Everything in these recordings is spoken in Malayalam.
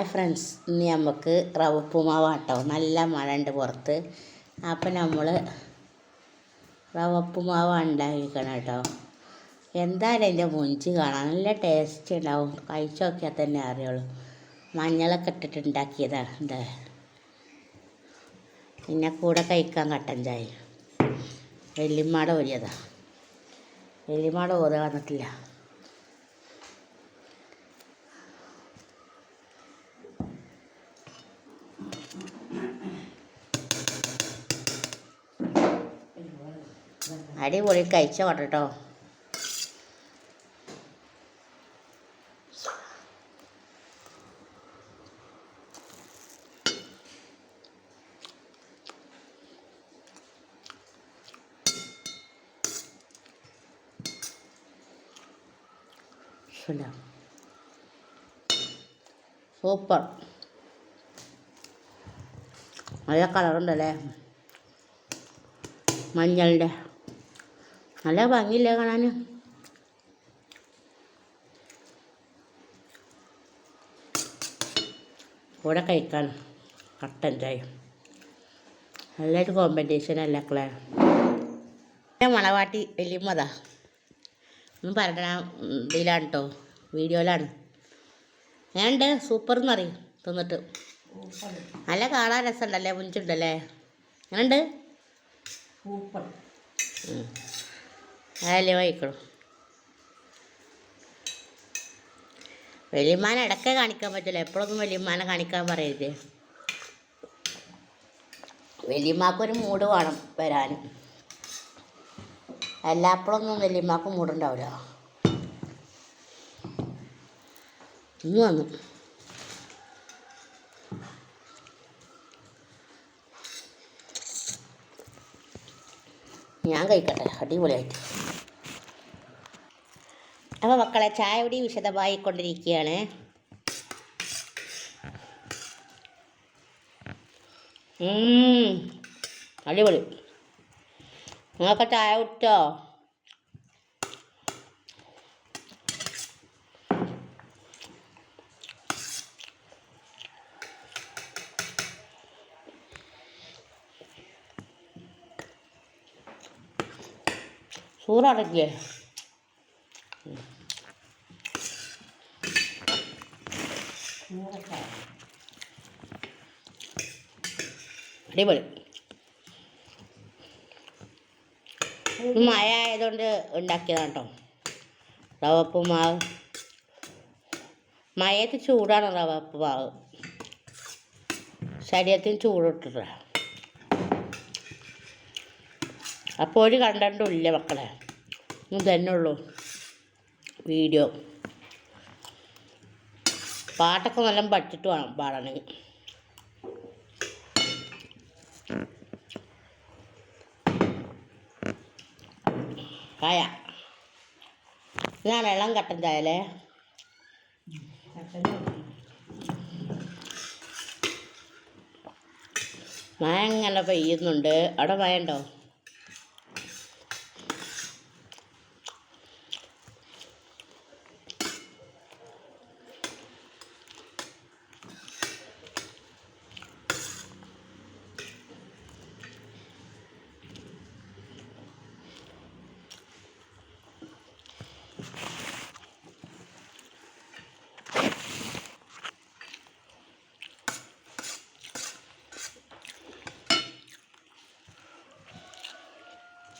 ഹായ് ഫ്രണ്ട്സ് ഇന്ന് നമുക്ക് റവ ഉപ്പുമാവാട്ടോ നല്ല മഴ ഉണ്ട് പുറത്ത്. അപ്പം നമ്മൾ റവ ഉപ്പുമാവ് ഉണ്ടാക്കിക്കണം കേട്ടോ എന്തായാലും അതിന്റെ മുഞ്ചി കാണാൻ നല്ല ടേസ്റ്റ് ഉണ്ടാവും. കഴിച്ച് നോക്കിയാൽ തന്നെ അറിയുള്ളൂ. മഞ്ഞളൊക്കെ ഇട്ടിട്ട് ഉണ്ടാക്കിയതാണ് എന്താ? പിന്നെ കൂടെ കഴിക്കാൻ കട്ടൻ ചായ. വെല്ലിമ്മാടെ ഓരിയതാണ് വെല്ലിമ്മാടെ ഓരോ വന്നിട്ടില്ല. അടിപൊളി കഴിച്ച കേട്ടോ സൂപ്പർ. നല്ല കളറുണ്ടല്ലേ മഞ്ഞളുടെ നല്ല ഭംഗിയില്ലേ കാണാൻ കൂടെ കഴിക്കാൻ കട്ടൻ ചായ. നല്ലൊരു കോമ്പറ്റീഷൻ അല്ല ക്ലേ മണവാട്ടി വലിയമ്മതാ ഒന്നും പറഞ്ഞ ഇതിലാണ് കേട്ടോ വീഡിയോയിലാണ്. ഞാനുണ്ട് സൂപ്പർ എന്ന് പറയും തിന്നിട്ട്. നല്ല കാണാൻ രസമുണ്ടല്ലേ മുഞ്ചുണ്ടല്ലേ എങ്ങനെയുണ്ട്? സൂപ്പർ അതല്ലേ വായിക്കണം വലിയമ്മാനെ ഇടയ്ക്കേ കാണിക്കാൻ പറ്റില്ല എപ്പോഴൊന്നും വലിയമ്മാനെ കാണിക്കാൻ പറയരുത്. വലിയമ്മാക്കൊരു മൂഡ് വേണം വരാൻ എല്ലാപ്പോഴൊന്നും വലിയമ്മാക്ക് മൂടുണ്ടാവില്ല ഇന്ന് വന്നു. ഞാൻ കഴിക്കട്ടെ. അടിപൊളിയായിട്ട്. അപ്പോൾ മക്കളെ ചായ കുടി വിശദമായി കൊണ്ടിരിക്കുകയാണ് അടിപൊളി. നിങ്ങൾക്ക് ചായ കുടിച്ചോ? സൂറടക്കിയേ ചൂടൊക്കെ അടിപൊളി. മഴ ആയതുകൊണ്ട് ഉണ്ടാക്കിയതാണ് കേട്ടോ റവപ്പ് മാവ്. മഴയത്ത് ചൂടാണ് റവപ്പ് മാവ്. ശരീരത്തിന് ചൂടിട്ടില്ല അപ്പോൾ ഒരു കണ്ടന്റും ഇല്ല മക്കളെ. തന്നെ ഉള്ളൂ. വീഡിയോ. പാട്ടൊക്കെ നല്ല പഠിച്ചിട്ട് വേണം പാടണമെങ്കിൽ കായ. ഞാൻ ഇളം കട്ടൻ മഴ ഇങ്ങനെ പെയ്യുന്നുണ്ട്. അവിടെ മഴ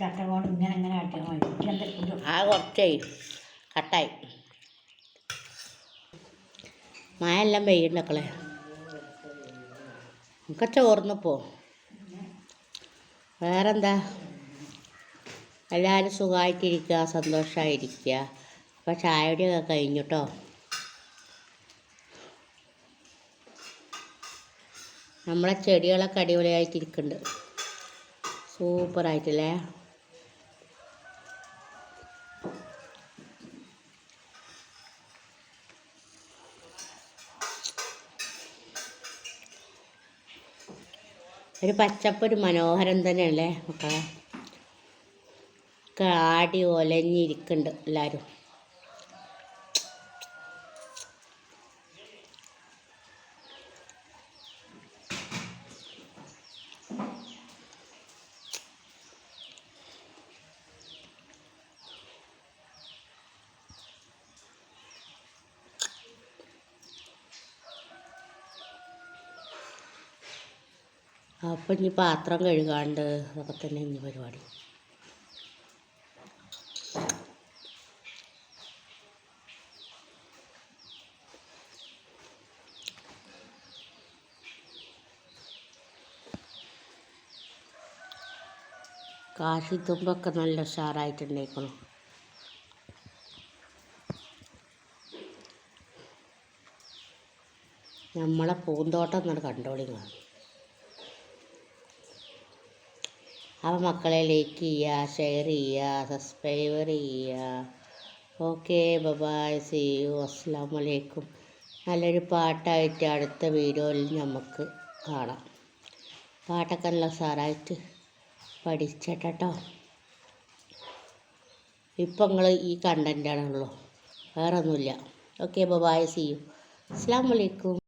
കൊണ്ട് ഇങ്ങനെ ഇങ്ങനെ ആട്ടിയാൽ ആ കുറച്ചായി. കട്ടായി. മഴ എല്ലാം പെയ്യുണ്ടക്കളെ നമുക്ക് ചോർന്നപ്പോ. വേറെന്താ? എല്ലാവരും സുഖമായിട്ടിരിക്കുക സന്തോഷമായിരിക്കുക അപ്പോൾ ചായയുടെയൊക്കെ കഴിഞ്ഞു കേട്ടോ നമ്മളെ ചെടികളൊക്കെ അടിപൊളിയായിട്ടിരിക്കുന്നുണ്ട് സൂപ്പറായിട്ടില്ലേ? ഒരു പച്ചപ്പ് ഒരു മനോഹരം തന്നെയല്ലേ? മക്കളെ ആടി ഒലഞ്ഞിരിക്കുന്നുണ്ട് എല്ലാവരും അപ്പം ഇനി പാത്രം കഴുകാണ്ട് അതൊക്കെ തന്നെ ഇനി പരിപാടി. കാശി തുമ്പൊക്കെ നല്ല ഉഷാറായിട്ടുണ്ടായിക്കണം. നമ്മളെ പൂന്തോട്ടം എന്നാണ് കണ്ടോളിങ്ങളാണ് അപ്പോൾ മക്കളെ ലൈക്ക് ചെയ്യുക ഷെയർ ചെയ്യുക സബ്സ്ക്രൈബർ ചെയ്യുക. ഓക്കെ ബബായ് സി യു അസ്സാം വലൈക്കും നല്ലൊരു പാട്ടായിട്ട് അടുത്ത വീഡിയോയിൽ നമുക്ക് കാണാം. പാട്ടൊക്കെ നല്ല സാറായിട്ട് പഠിച്ചിട്ടോ ഇപ്പം നിങ്ങൾ ഈ കണ്ടന്റാണുള്ളൂ വേറൊന്നുമില്ല. ഓക്കെ ബബായ് സി യു അസ്സാം വലൈക്കും